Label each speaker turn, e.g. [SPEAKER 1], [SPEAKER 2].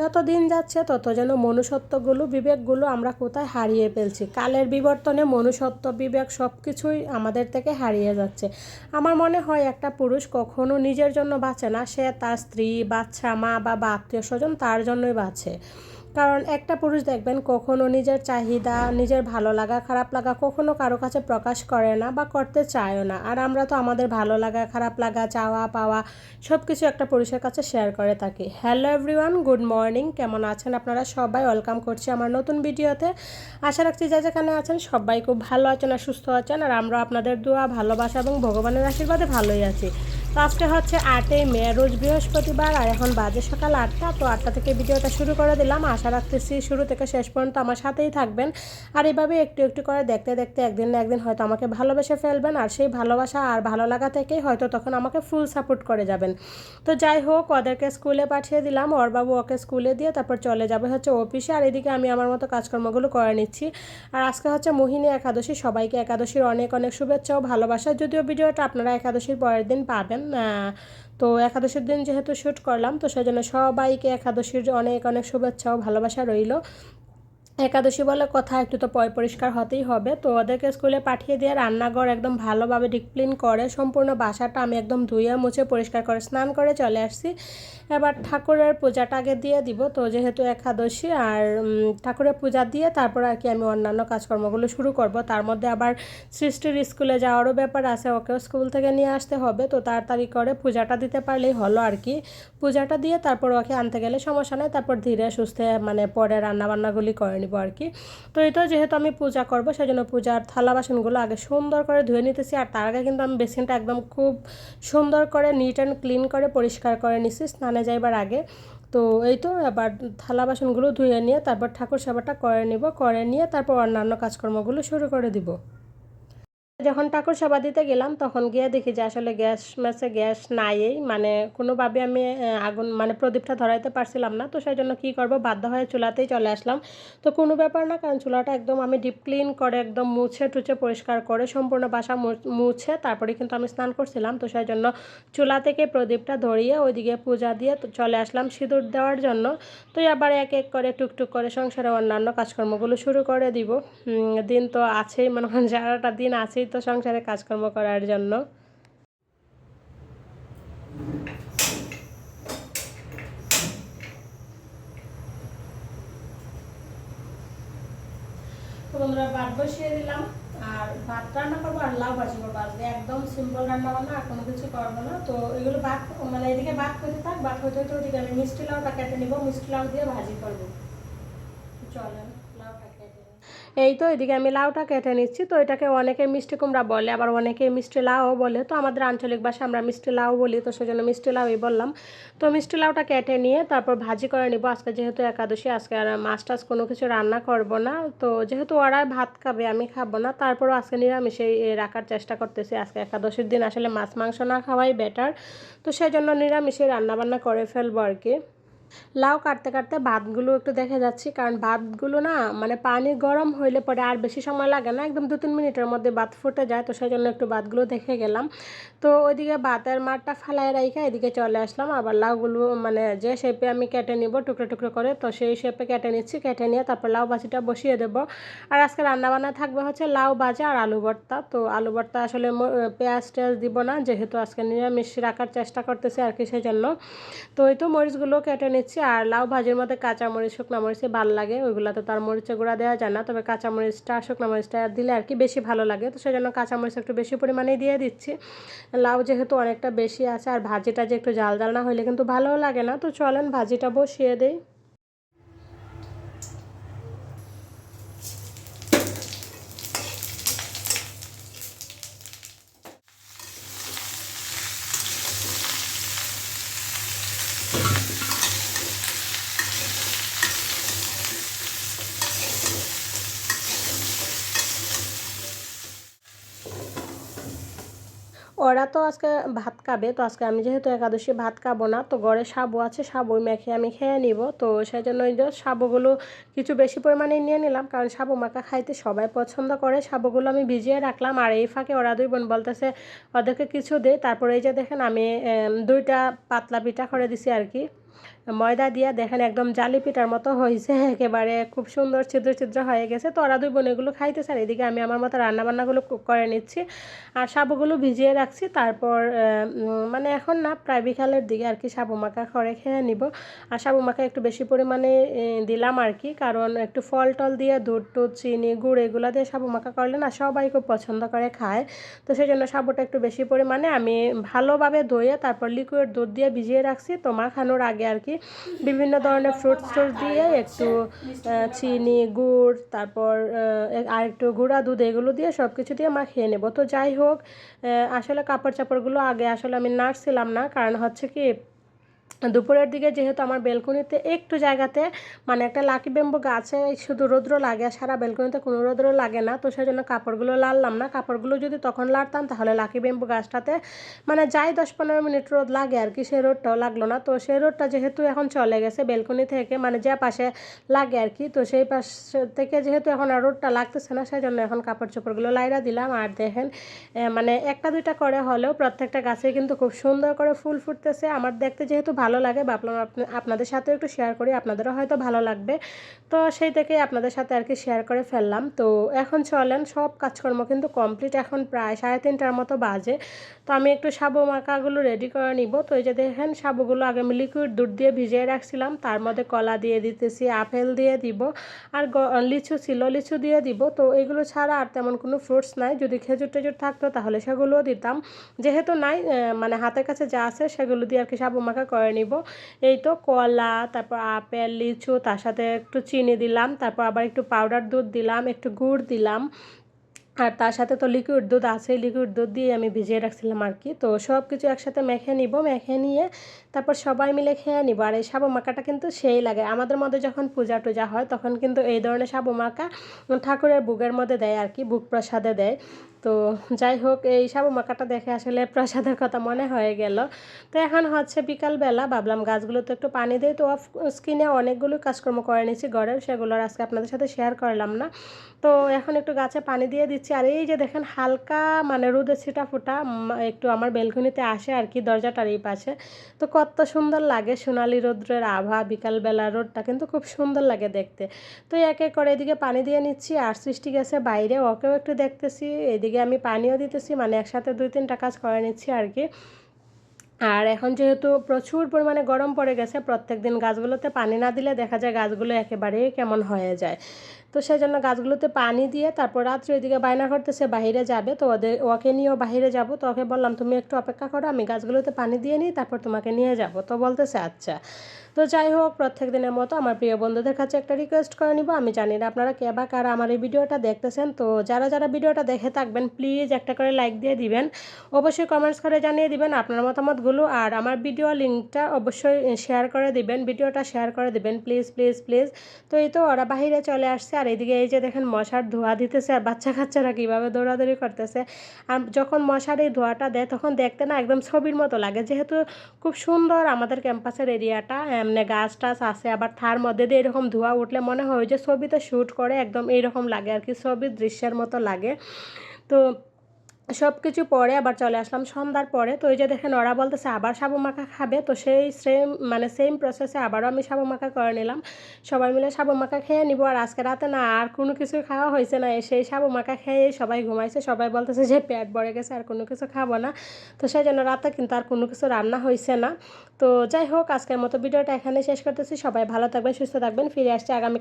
[SPEAKER 1] যত দিন যাচ্ছে তত যেন মনুষ্যত্বগুলো, বিবেকগুলো আমরা কোথায় হারিয়ে ফেলছি। কালের বিবর্তনে মনুষ্যত্ব, বিবেক সব কিছুই আমাদের থেকে হারিয়ে যাচ্ছে। আমার মনে হয় একটা পুরুষ কখনো নিজের জন্য বাঁচে না, সে তার স্ত্রী, বাচ্চা, মা বা আত্মীয় স্বজন তার জন্যই বাঁচে। কারণ একটা পুরুষ দেখবেন কখনো নিজের চাহিদা, নিজের ভালো লাগা, খারাপ লাগা কখনো কারও কাছে প্রকাশ করে না বা করতে চায়ও না। আর আমরা তো আমাদের ভালো লাগা, খারাপ লাগা, চাওয়া, পাওয়া সব কিছু একটা পুরুষের কাছে শেয়ার করে থাকি। হ্যালো এভরিওয়ান গুড মর্নিং কেমন আছেন আপনারা সবাই? ওয়েলকাম করছি আমার নতুন ভিডিওতে। আশা রাখছি যা যেখানে আছেন সবাই খুব ভালো আছেন আর সুস্থ আছেন। আর আমরা আপনাদের দোয়া, ভালোবাসা এবং ভগবানের আশীর্বাদে ভালোই আছি। আজকে হচ্ছে আটই মে, রোজ বৃহস্পতিবার, আর এখন বাজে সকাল আটটা, তো আটটা থেকে ভিডিওটা শুরু করে দিলাম। আশা রাখতেছি শুরু থেকে শেষ পর্যন্ত আমার সাথেই থাকবেন। আর এভাবে একটু একটু করে দেখতে দেখতে একদিন না একদিন হয়তো আমাকে ভালোবেসে ফেলবেন, আর সেই ভালোবাসা আর ভালো লাগা থেকেই হয়তো তখন আমাকে ফুল সাপোর্ট করে যাবেন। তো যাই হোক, ওদেরকে স্কুলে পাঠিয়ে দিলাম ওর বাবু ওকে স্কুলে দিয়ে তারপর চলে যাবে হচ্ছে অফিসে, আর এদিকে আমি আমার মতো কাজকর্মগুলো করে নিচ্ছি। আর আজকে হচ্ছে মোহিনী একাদশী, সবাইকে একাদশীর অনেক অনেক শুভেচ্ছা ও ভালোবাসা। যদিও ভিডিওটা আপনারা একাদশীর পরের দিন পাবেন তো একাদশীর দিন যেহেতু শ্যুট করলাম, তো সেই জন্য সবাইকে একাদশীর অনেক অনেক শুভেচ্ছা ও ভালোবাসা রইল। একাদশী বলে কথা একটু তো পয় পরিষ্কার হতেই হবে। তো ওদেরকে স্কুলে পাঠিয়ে দিয়ে রান্নাঘর একদম ভালোভাবে ডিসপ্লিন করে, সম্পূর্ণ বাসাটা আমি একদম ধুয়ে মুছে পরিষ্কার করে স্নান করে চলে আসছি। এবার ঠাকুরের পূজাটা আগে দিয়ে দিব, তো যেহেতু একাদশী আর ঠাকুরের পূজা দিয়ে তারপর আর কি আমি অন্যান্য কাজকর্মগুলো শুরু করব। তার মধ্যে আবার সৃষ্টির স্কুলে যাওয়ারও ব্যাপার আছে, ওকেও স্কুল থেকে নিয়ে আসতে হবে। তো তাড়াতাড়ি করে পূজাটা দিতে পারলেই হলো আর কি। পূজাটা দিয়ে তারপর ওকে আনতে গেলে সমস্যা নেই, তারপর ধীরে সুস্থে মানে পরে রান্নাবান্নাগুলি করে নিব আর কি। তো এটা যেহেতু আমি পূজা করব সেই জন্য পূজার থালা বাসনগুলো আগে সুন্দর করে ধুয়ে নিতেছি আর তার আগে কিন্তু আমি বেসিনটা একদম খুব সুন্দর করে নিট অ্যান্ড ক্লিন করে পরিষ্কার করে নিছি স্নানে যাইবার আগে। তো এই তো, এবার থালা বাসনগুলো ধুয়ে নিয়ে তারপর ঠাকুর সেবাটা করে নিব, করে নিয়ে তারপর অন্যান্য কাজকর্মগুলো শুরু করে দিব। যখন ঠাকুর সেবা দিতে গেলাম, তখন গিয়ে দেখি যে আসলে গ্যাস ম্যাসে গ্যাস নাই মানে কোনোভাবে আমি আগুন মানে প্রদীপটা ধরাইতে পারছিলাম না। তো সেই জন্য কী করব? বাধ্য হয়ে চুলাতেই চলে আসলাম। তো কোনো ব্যাপার না, কারণ চুলাটা একদম আমি ডিপ ক্লিন করে, একদম মুছে টুছে পরিষ্কার করে, সম্পূর্ণ বাসা মুছে তারপরে কিন্তু আমি স্নান করছিলাম। তো সেই জন্য চুলা থেকে প্রদীপটা ধরিয়ে ওইদিকে পূজা দিয়ে চলে আসলাম সিঁদুর দেওয়ার জন্য। তো আবার এক এক করে টুকটুক করে সংসারে অন্যান্য কাজকর্মগুলো শুরু করে দিব। দিন তো আছেই মানে সারাটা দিন আছেই তো সংসারে কাজকর্ম করার জন্য। বন্ধুরা, ভাত বসিয়ে দিলাম। আর ভাত রান্না করব আর লাউ ভাজি করব। আজকে একদম সিম্পল রান্না বান্না, আর কোনো কিছু করব না। তো এগুলো ভাত মানে এদিকে ভাত হইতে থাক, ভাত হইতে হইতে ওদিকে আমি মিষ্টি লাউটা কেটে নিবো। মিষ্টি লাউ দিয়ে ভাজি করব। চলেন। এই তো এদিকে আমি লাউটা কেটে নিচ্ছি। তো এটাকে অনেকে মিষ্টি কুমড়া বলে, আবার অনেকে মিষ্টি লাউও বলে। তো আমাদের আঞ্চলিক ভাষা আমরা মিষ্টি লাউ বলি, তো সেজন্য মিষ্টি লাউই বললাম। তো মিষ্টি লাউটা কেটে নিয়ে তারপর ভাজি করে নিব। আজকে যেহেতু একাদশী, আজকে আর মাছ টাছ কোনো কিছু রান্না করব না। তো যেহেতু ওরা ভাত খাবে, আমি খাব না। তারপরও আজকে নিরামিষেই রাখার চেষ্টা করতেছি। আজকে একাদশীর দিন আসলে মাছ মাংস না খাওয়াই বেটার তো সেই জন্য নিরামিষে রান্নাবান্না করে ফেলব আর কি। লাউ কাটতে কাটতে ভাতগুলো একটু দেখে যাচ্ছি, কারণ ভাতগুলো না মানে পানি গরম হইলে পরে আর বেশি সময় লাগে না, একদম দু তিন মিনিটের মধ্যে ভাত ফুটে যায়, তো সেই জন্য একটু ভাতগুলো দেখে গেলাম। তো ওইদিকে ভাতের মাঠটা ফালাই রাইখা এদিকে চলে আসলাম, আবার লাউগুলো মানে যে শেপে আমি কেটে নিব টুকরো টুকরো করে, তো সেই শেপে কেটে নিচ্ছি, কেটে নিয়ে তারপর লাউ ভাজিটা বসিয়ে দেবো। আর আজকে রান্নাবান্না থাকবে হচ্ছে লাউ ভাজা আর আলু ভর্তা, তো আলু ভর্তা আসলে পেঁয়াজ টেয়াজ দিব না, যেহেতু আজকে নিরামিষ রাখার চেষ্টা করতেছি আর কি সেই জন্য তো ওই তো মরিচগুলো কেটে নিচ্ছি। আর লাউ ভাজির মধ্যে কাঁচামরিচ, শুকনা মরিচে ভালো লাগে। ওইগুলোতে তার মরিচে গুঁড়া দেওয়া যায় না। তবে কাঁচামরিচটা, শুকনা মরিচটা দিলে আর কি বেশি ভালো লাগে। তো সেজন্য কাঁচামরিচ একটু বেশি পরিমাণে দিয়ে দিচ্ছি। লাউ যেহেতু অনেকটা বেশি আছে, আর ভাজিটা যে একটু জাল জাল না হলে কিন্তু ভালোও লাগে না। তো চলেন ভাজিটা বসিয়ে দেই। ওরা তো আজকে ভাত খাবে, তো আজকে আমি যেহেতু একাদশী ভাত খাব না, তো গড়ে সাবু আছে সাবুই মেখে আমি খেয়ে নিব। তো সেই জন্য ওই সাবুগুলো কিছু বেশি পরিমাণে নিয়ে নিলাম, কারণ সাবু মাখা খাইতে সবাই পছন্দ করে। সাবুগুলো আমি ভিজিয়ে রাখলাম, আর এই ফাঁকে ওরা দুই বোন বলতেছে, ওদেরকে কিছু দেয় তারপরে এই যে দেখেন আমি দুইটা পাতলা পিঠা করে দিছি আর কি। ময়দা দিয়ে দেখেন একদম জালি পিঠার মতো হয়েছে, একেবারে খুব সুন্দর ছিদ্র ছিদ্র হয়ে গেছে। তো ওরা দুই বোন এগুলো খাইতেছে আর এদিকে আমি আমার মতো রান্নাবান্নাগুলো করে নিচ্ছি। আর সাবুগুলো ভিজিয়ে রাখছি, তারপর মানে এখন না, প্রায় বিকালের দিকে আর কি সাবু মাখা করে খেয়ে নিব। আর সাবু মাখা একটু বেশি পরিমাণে দিলাম আর কি, কারণ একটু ফল টল দিয়ে দুধ টুধ, চিনি, গুড় এগুলো দিয়ে সাবু মাখা করলে না সবাই খুব পছন্দ করে খায়। তো সেই জন্য সাবুটা একটু বেশি পরিমাণে আমি ভালোভাবে ধুয়ে তারপর লিকুইড দুধ দিয়ে ভিজিয়ে রাখছি। তো মাখানোর আগে আর কি বিভিন্ন ধরনের ফ্রুট ট্রুটস দিয়ে একটু চিনি, গুড়, তারপর আর একটু গুঁড়া দুধ এগুলো দিয়ে সব কিছু দিয়ে মাখিয়ে নেব। তো যাই হোক আসলে কাপড় চাপড়গুলো আগে আসলে আমি নাড়ছিলাম না, কারণ হচ্ছে কি দুপুরের দিকে যেহেতু আমার বেলকনিতে একটু জায়গাতে মানে একটা লাকি বেম্বু গাছে শুধু রৌদ্র লাগে আর সারা বেলকনিতে কোনো রৌদ্র লাগে না, তো সেই জন্য কাপড়গুলো লাড়লাম না। কাপড়গুলো যদি তখন লাড়তাম তাহলে লাকি বেম্বু গাছটাতে মানে যাই দশ পনেরো মিনিট রোদ লাগে আর কি, সেই রোদটাও লাগল না। তো সেই রোদটা যেহেতু এখন চলে গেছে বেলকনি থেকে মানে যে পাশে লাগে আর কি, তো সেই পাশ থেকে যেহেতু এখন আর রোদটা লাগতেছে না সেই জন্য এখন কাপড় চোপড়গুলো লাইরা দিলাম। আর দেখেন মানে একটা দুইটা করে হলেও প্রত্যেকটা গাছে কিন্তু খুব সুন্দর করে ফুল ফুটতেছে। আমার দেখতে যেহেতু ভালো লাগে ভাবলাম আপনা- আপনাদের সাথেও একটু শেয়ার করি, আপনাদেরও হয়তো ভালো লাগবে। তো সেই থেকেই আপনাদের সাথে আর কি শেয়ার করে ফেললাম। তো এখন চলেন, সব কাজকর্ম কিন্তু কমপ্লিট এখন প্রায় সাড়ে তিনটার মতো বাজে। তো আমি একটু সাবু মাখাগুলো রেডি করে নিব। তো এই যে দেখেন সাবুগুলো আগে আমি লিকুইড দুধ দিয়ে ভিজিয়ে রাখছিলাম। তার মধ্যে কলা দিয়ে দিতেছি, আপেল দিয়ে দিব, আর লিচু ছিল, লিচু দিয়ে দিব। তো এগুলো ছাড়া আর তেমন কোনো ফ্রুটস নাই। যদি খেজুর টেজুর থাকতো তাহলে সেগুলোও দিতাম। যেহেতু নাই মানে হাতের কাছে যা আছে সেগুলো দিয়ে আর কি সাবু মাখা করে নিব। এই তো কলা, তারপর আপেল, লিচু, তার সাথে একটু চিনি দিলাম, তারপর আবার একটু পাউডার দুধ দিলাম, একটু গুড় দিলাম। আর তার সাথে তো লিকুইড দুধ আছে লিকুইড দুধ দিয়ে আমি ভিজিয়ে রাখছিলাম আর কি। তো সব কিছু একসাথে মেখে নিব, মেখে নিয়ে তারপর সবাই মিলে খেয়ে নিব। আর এই সাবু মাখাটা কিন্তু সেই লাগে। আমাদের মধ্যে যখন পূজা টুজা হয়, তখন কিন্তু এই ধরনের সাবু মাখা ঠাকুরের বুকের মধ্যে দেয় আর কি, বুক প্রসাদে দেয়। তো যাই হোক এই সাবু মাকাটা দেখে আসলে প্রসাদের কথা মনে হয়ে গেল। তো এখন হচ্ছে বিকালবেলা ভাবলাম গাছগুলোতে একটু পানি দিই। তো অফ স্ক্রিনে অনেকগুলো কাজকর্ম করে নিয়েছি ঘরের, সেগুলোর আজকে আপনাদের সাথে শেয়ার করলাম না। তো এখন একটু গাছে পানি দিয়ে দিচ্ছি। আর এই যে দেখেন হালকা মানে রোদের ছিটা ফুটা একটু আমার বেলকনিতে আসে আর কি দরজাটার এই পাশে। তো কত সুন্দর লাগে সোনালি রৌদ্রের আভা, বিকালবেলা রোদটা কিন্তু খুব সুন্দর লাগে দেখতে। তো এক করে এদিকে পানি দিয়ে নিচ্ছি। আর সৃষ্টি গেছে বাইরে, ওকেও একটু দেখতেছি। এদিকে আমি পানিও দিতেছি মানে একসাথে দুই তিনটা কাজ করে নিচ্ছি আর কি। আর এখন যেহেতু প্রচুর পরিমাণে গরম পড়ে গেছে প্রত্যেক দিন গাছগুলোতে পানি না দিলে দেখা যায় গাছগুলো একেবারেই কেমন হয়ে যায়। তো সেই জন্য গাছগুলোতে পানি দিয়ে তারপর রাত্রে ওইদিকে বায়না করতেছে বাইরে যাবে, তো ওদের, ওকে নিয়েও বাইরে যাব। তো ওকে বললাম, তুমি একটু অপেক্ষা করো, আমি গাছগুলোতে পানি দিয়ে নিই, তারপর তোমাকে নিয়ে যাব। তো বলতেছে আচ্ছা। তো যাই হোক, প্রত্যেক দিনের মতো আমার প্রিয় বন্ধুদের কাছে একটা রিকোয়েস্ট করে নিব। আমি জানি না আপনারা কে বা কারা আমার এই ভিডিওটা দেখতেছেন, তো যারা যারা ভিডিওটা দেখে থাকবেন প্লিজ একটা করে লাইক দিয়ে দিবেন। অবশ্যই কমেন্টস করে জানিয়ে দিবেন আপনার মতামতগুলো, আর আমার ভিডিও লিঙ্কটা অবশ্যই শেয়ার করে দিবেন, ভিডিওটা শেয়ার করে দিবেন প্লিজ প্লিজ প্লিজ তো এই তো, ওরা বাহিরে চলে আসছে। আর এদিকে এই যে দেখেন মশার ধোয়া দিতেছে আর বাচ্চা কাচ্চারা কীভাবে দৌড়াদৌড়ি করতেছে। আর যখন মশার এই ধোয়াটা দেয়, তখন দেখতে না একদম ছবির মতো লাগে। যেহেতু খুব সুন্দর আমাদের ক্যাম্পাসের এরিয়াটা, এমনি গাছ টাছ আছে, আবার তার মধ্যে দিয়ে এরকম ধোঁয়া উঠলে মনে হয় যে ছবিতে শ্যুট করে একদম এইরকম লাগে আর কি, ছবির দৃশ্যের মতো লাগে। তো সব কিছু পরে আবার চলে আসলাম। সন্ধ্যার পরে তো ওই যে দেখেন ওরা বলতেছে আবার সাবু মাখা খাবে, তো সেই সেম মানে সেম প্রসেসে আবারও আমি সাবু মাখা করে নিলাম। সবাই মিলে সাবু মাখা খেয়ে নিব আর আজকে রাতে না আর কোনো কিছু খাওয়া হয়েছে না। সেই সাবু মাখা খেয়ে সবাই ঘুমাইছে, সবাই বলতেছে যে পেট ভরে গেছে আর কোনো কিছু খাব না। তো সেই জন্য রাতে কিন্তু আর কোনো কিছু রান্না হয়েছে না। তো যাই হোক, আজকের মতো ভিডিওটা এখানে শেষ করতেছি। সবাই ভালো থাকবেন, সুস্থ থাকবেন, ফিরে আসছে আগামী